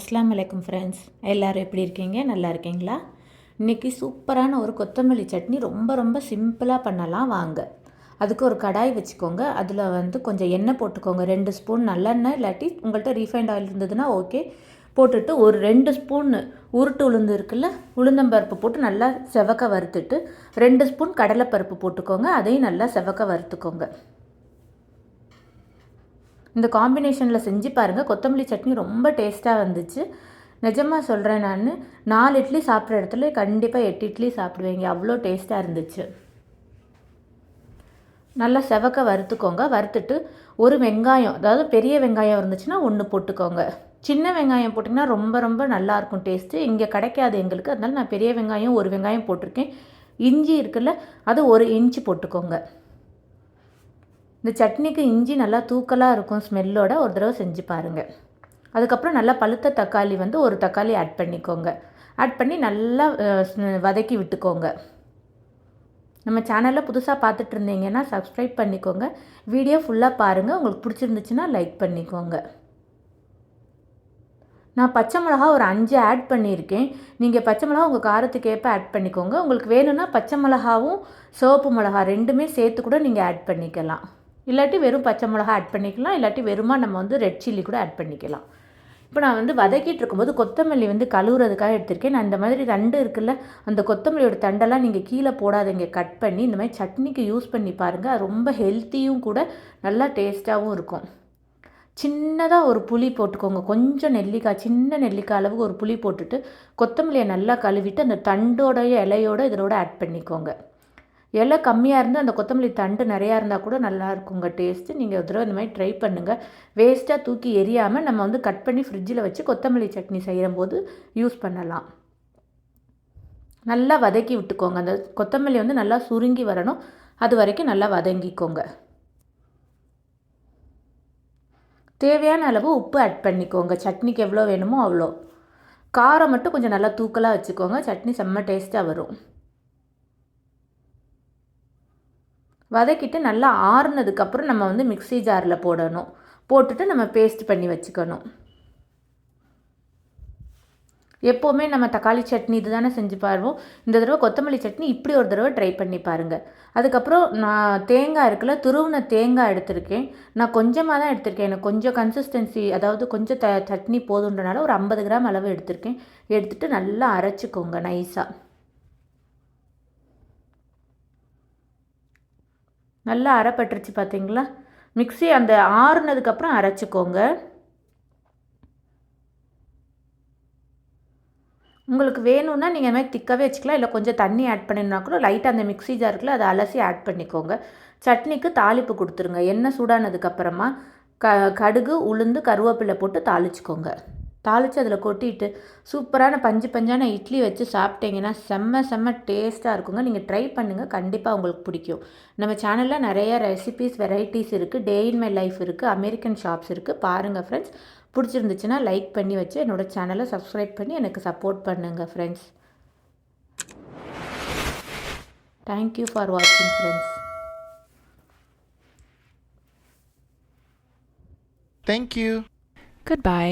அஸ்லாம் வலைக்கம் ஃப்ரெண்ட்ஸ் எல்லோரும் எப்படி இருக்கீங்க? நல்லா இருக்கீங்களா? இன்றைக்கி சூப்பரான ஒரு கொத்தமல்லி சட்னி ரொம்ப ரொம்ப சிம்பிளாக பண்ணலாம் வாங்க. அதுக்கு ஒரு கடாய் வச்சுக்கோங்க. அதில் வந்து கொஞ்சம் எண்ணெய் போட்டுக்கோங்க. ரெண்டு ஸ்பூன் நல்லெண்ணெய் இல்லாட்டி உங்கள்கிட்ட ரீஃபைண்ட் ஆயில் இருந்ததுன்னா ஓகே போட்டுட்டு ஒரு ரெண்டு ஸ்பூன் உருட்டு உளுந்து இருக்குல்ல உளுந்தம்பருப்பு போட்டு நல்லா செவக்க வறுத்துட்டு ரெண்டு ஸ்பூன் கடலைப்பருப்பு போட்டுக்கோங்க. அதையும் நல்லா செவக்க வறுத்துக்கோங்க. இந்த காம்பினேஷனில் செஞ்சு பாருங்கள் கொத்தமல்லி சட்னி ரொம்ப டேஸ்ட்டாக வந்துச்சு. நிஜமாக சொல்கிறேன் நான். நாலு இட்லி சாப்பிட்ற இடத்துல கண்டிப்பாக எட்டு இட்லி சாப்பிடுவீங்க. அவ்வளோ டேஸ்ட்டாக இருந்துச்சு. நல்லா செவக்க வறுத்துக்கோங்க. வறுத்துட்டு ஒரு வெங்காயம் அதாவது பெரிய வெங்காயம் இருந்துச்சுன்னா ஒன்று போட்டுக்கோங்க. சின்ன வெங்காயம் போட்டிங்கன்னா ரொம்ப ரொம்ப நல்லாயிருக்கும் டேஸ்ட்டு இங்கே கிடைக்காது எங்களுக்கு. அதனால் நான் பெரிய வெங்காயம் ஒரு வெங்காயம் போட்டிருக்கேன். இஞ்சி இருக்குல்ல அது ஒரு இன்ச்சு போட்டுக்கோங்க. இந்த சட்னிக்கு இஞ்சி நல்லா தூக்கலாக இருக்கும் ஸ்மெல்லோட ஒரு தடவை செஞ்சு பாருங்கள் அதுக்கப்புறம் நல்லா பழுத்த தக்காளி வந்து ஒரு தக்காளி ஆட் பண்ணிக்கோங்க. ஆட் பண்ணி நல்லா வதக்கி விட்டுக்கோங்க. நம்ம சேனலில் புதுசாக பார்த்துட்டு இருந்தீங்கன்னா சப்ஸ்கிரைப் பண்ணிக்கோங்க. வீடியோ ஃபுல்லாக பாருங்கள் உங்களுக்கு பிடிச்சிருந்துச்சுன்னா லைக் பண்ணிக்கோங்க. நான் பச்சை மிளகா ஒரு அஞ்சு ஆட் பண்ணியிருக்கேன். நீங்கள் பச்சை மிளகா உங்கள் காரத்துக்கு ஏற்ப ஆட் பண்ணிக்கோங்க. உங்களுக்கு வேணும்னா பச்சை மிளகாவும் சிவப்பு மிளகா ரெண்டுமே சேர்த்து கூட நீங்கள் ஆட் பண்ணிக்கலாம். இல்லாட்டி வெறும் பச்சை மிளகா ஆட் பண்ணிக்கலாம் இல்லாட்டி வெறுமா நம்ம வந்து ரெட் சில்லி கூட ஆட் பண்ணிக்கலாம். இப்போ நான் வந்து வதக்கிட்டு இருக்கும்போது கொத்தமல்லி வந்து கழுவுறதுக்காக எடுத்திருக்கேன். நான் இந்த மாதிரி தண்டு இருக்குல்ல அந்த கொத்தமல்லியோட தண்டெல்லாம் நீங்கள் கீழே போடாதீங்க. கட் பண்ணி இந்த மாதிரி சட்னிக்கு யூஸ் பண்ணி பாருங்கள் அது ரொம்ப ஹெல்த்தியும் கூட நல்லா டேஸ்ட்டாகவும் இருக்கும். சின்னதாக ஒரு புளி போட்டுக்கோங்க. கொஞ்சம் நெல்லிக்காய் சின்ன நெல்லிக்காய் அளவுக்கு ஒரு புளி போட்டுட்டு கொத்தமல்லியை நல்லா கழுவிட்டு அந்த தண்டோடைய இலையோட இதோட ஆட் பண்ணிக்கோங்க. இலை கம்மியாக இருந்தால் அந்த கொத்தமல்லி தண்டு நிறையா இருந்தால் கூட நல்லா இருக்குங்க. டேஸ்ட்டு நீங்கள் ஒரு தடவை இந்த மாதிரி ட்ரை பண்ணுங்கள் வேஸ்ட்டாக தூக்கி எரியாமல் நம்ம வந்து கட் பண்ணி ஃப்ரிட்ஜில் வச்சு கொத்தமல்லி சட்னி செய்யும்போது யூஸ் பண்ணலாம். நல்லா வதக்கி விட்டுக்கோங்க. அந்த கொத்தமல்லி வந்து நல்லா சுருங்கி வரணும். அது வரைக்கும் நல்லா வதங்கிக்கோங்க. தேவையான அளவு உப்பு ஆட் பண்ணிக்கோங்க. சட்னிக்கு எவ்வளோ வேணுமோ அவ்வளோ. காரம் மட்டும் கொஞ்சம் நல்லா தூக்கலாக வச்சுக்கோங்க. சட்னி செம்ம டேஸ்ட்டாக வரும். வதக்கிட்டு நல்லா ஆறுனதுக்கப்புறம் நம்ம வந்து மிக்சி ஜாரில் போடணும். போட்டுட்டு நம்ம பேஸ்ட் பண்ணி வச்சுக்கணும். எப்போவுமே நம்ம தக்காளி சட்னி இது தானே செஞ்சு பாருவோம். இந்த தடவை கொத்தமல்லி சட்னி இப்படி ஒரு தடவை ட்ரை பண்ணி பாருங்கள் அதுக்கப்புறம் நான் தேங்காய் இருக்குல்ல துருவின தேங்காய் எடுத்திருக்கேன். நான் கொஞ்சமாக தான் எடுத்திருக்கேன். எனக்கு கொஞ்சம் கன்சிஸ்டன்சி அதாவது கொஞ்சம் த சட்னி போதுன்றனால ஒரு ஐம்பது கிராம் அளவு எடுத்திருக்கேன். எடுத்துகிட்டு நல்லா அரைச்சிக்கோங்க நைஸாக நல்லா அரைப்பட்டுருச்சு பார்த்தீங்களா மிக்சி அந்த ஆறுனதுக்கப்புறம் அரைச்சிக்கோங்க. உங்களுக்கு வேணும்னா நீங்கள் மாதிரி திக்காகவே வச்சுக்கலாம். இல்லை கொஞ்சம் தண்ணி ஆட் பண்ணினா கூட லைட்டாக அந்த மிக்ஸி ஜாருக்குள்ள அதை அலசி ஆட் பண்ணிக்கோங்க. சட்னிக்கு தாளிப்பு கொடுத்துருங்க. எண்ணெய் சூடானதுக்கப்புறமா க கடுகு உளுந்து கருவேப்பிலை போட்டு தாளிச்சிக்கோங்க. தாளித்து அதில் கொட்டிட்டு சூப்பரான பஞ்சு பஞ்சான இட்லி வச்சு சாப்பிட்டீங்கன்னா செம்ம செம்ம டேஸ்ட்டாக இருக்குங்க. நீங்கள் ட்ரை பண்ணுங்கள் கண்டிப்பாக உங்களுக்கு பிடிக்கும். நம்ம சேனலில் நிறைய ரெசிபீஸ் வெரைட்டிஸ் இருக்குது டே இன் மை லைஃப் இருக்குது அமெரிக்கன் ஷாப்ஸ் இருக்குது பாருங்கள் ஃப்ரெண்ட்ஸ் பிடிச்சிருந்துச்சுன்னா லைக் பண்ணி வச்சு என்னோடய சேனலை சப்ஸ்கிரைப் பண்ணி எனக்கு சப்போர்ட் பண்ணுங்கள் ஃப்ரெண்ட்ஸ் தேங்க்யூ ஃபார் வாட்சிங் ஃப்ரெண்ட்ஸ் Thank you. Goodbye.